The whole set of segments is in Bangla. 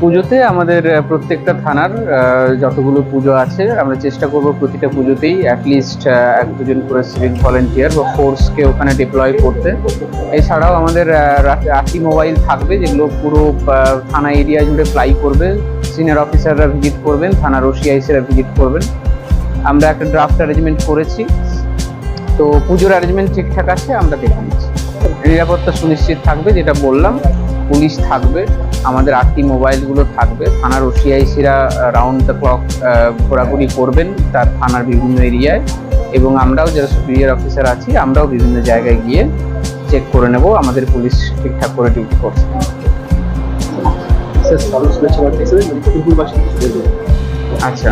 পুজোতে আমাদের প্রত্যেকটা থানার যতগুলো পুজো আছে, আমরা চেষ্টা করব প্রতিটা পুজোতেই অ্যাটলিস্ট এক দুজন করে সিভিক ভলেন্টিয়ার বা ফোর্সকে ওখানে ডিপ্লয় করতে। এছাড়াও আমাদের রাখি মোবাইল থাকবে, যেগুলো পুরো থানা এরিয়া জুড়ে ফ্লাই করবে। সিনিয়র অফিসাররা ভিজিট করবেন, থানার ওসিআইসিরা ভিজিট করবেন। আমরা একটা ড্রাফট অ্যারেঞ্জমেন্ট করেছি। তো পুজোর অ্যারেঞ্জমেন্ট ঠিকঠাক আছে, আমরা দেখে নিচ্ছি। নিরাপত্তা সুনিশ্চিত থাকবে, যেটা বললাম, পুলিশ থাকবে। আমাদের আটটি মোবাইলগুলো থাকবে থানার ওসিআইসিরা রাউন্ড দ্য ক্লক ঘোরাঘুরি করবেন তার থানার বিভিন্ন এরিয়ায় এবং আমরাও যারা সুপিরিয়ার অফিসার আছি আমরাও বিভিন্ন জায়গায় গিয়ে চেক করে নেব আমাদের পুলিশ ঠিকঠাক করে ডিউটি করছে মানে আচ্ছা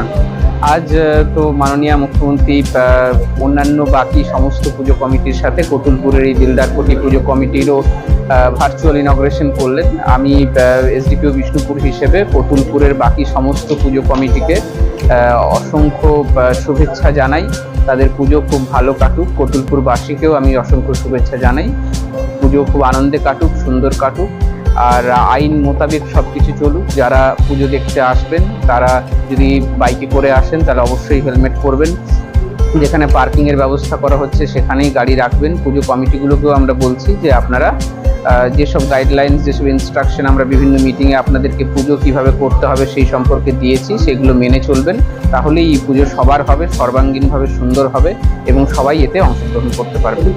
আজ তো মাননীয় মুখ্যমন্ত্রী অন্যান্য বাকি সমস্ত পুজো কমিটির সাথে কতুলপুরের এই দিলদারপটি পুজো কমিটিরও ভার্চুয়াল ইনগ্রেশন করলেন। আমি এসডিপিও বিষ্ণুপুর হিসেবে কতুলপুরের বাকি সমস্ত পুজো কমিটিকে অসংখ্য শুভেচ্ছা জানাই। তাদের পুজো খুব ভালো কাটুক। কতুলপুরবাসীকেও আমি অসংখ্য শুভেচ্ছা জানাই। পুজো খুব আনন্দে কাটুক, সুন্দর কাটুক। আর আইন মোতাবেক সব কিছু চলুক, যারা পুজো দেখতে আসবেন, তারা যদি বাইকে করে আসেন, তাহলে অবশ্যই হেলমেট পরবেন। যেখানে পার্কিংয়ের ব্যবস্থা করা হচ্ছে, সেখানেই গাড়ি রাখবেন। পুজো কমিটিগুলোকেও আমরা বলছি যে আপনারা যেসব গাইডলাইন্স যেসব ইনস্ট্রাকশন আমরা বিভিন্ন মিটিংয়ে আপনাদেরকে পুজো কীভাবে করতে হবে সেই সম্পর্কে দিয়েছি, সেগুলো মেনে চলবেন। তাহলেই এই পুজো সবার হবে, সর্বাঙ্গীনভাবে সুন্দর হবে এবং সবাই এতে অংশগ্রহণ করতে পারবে।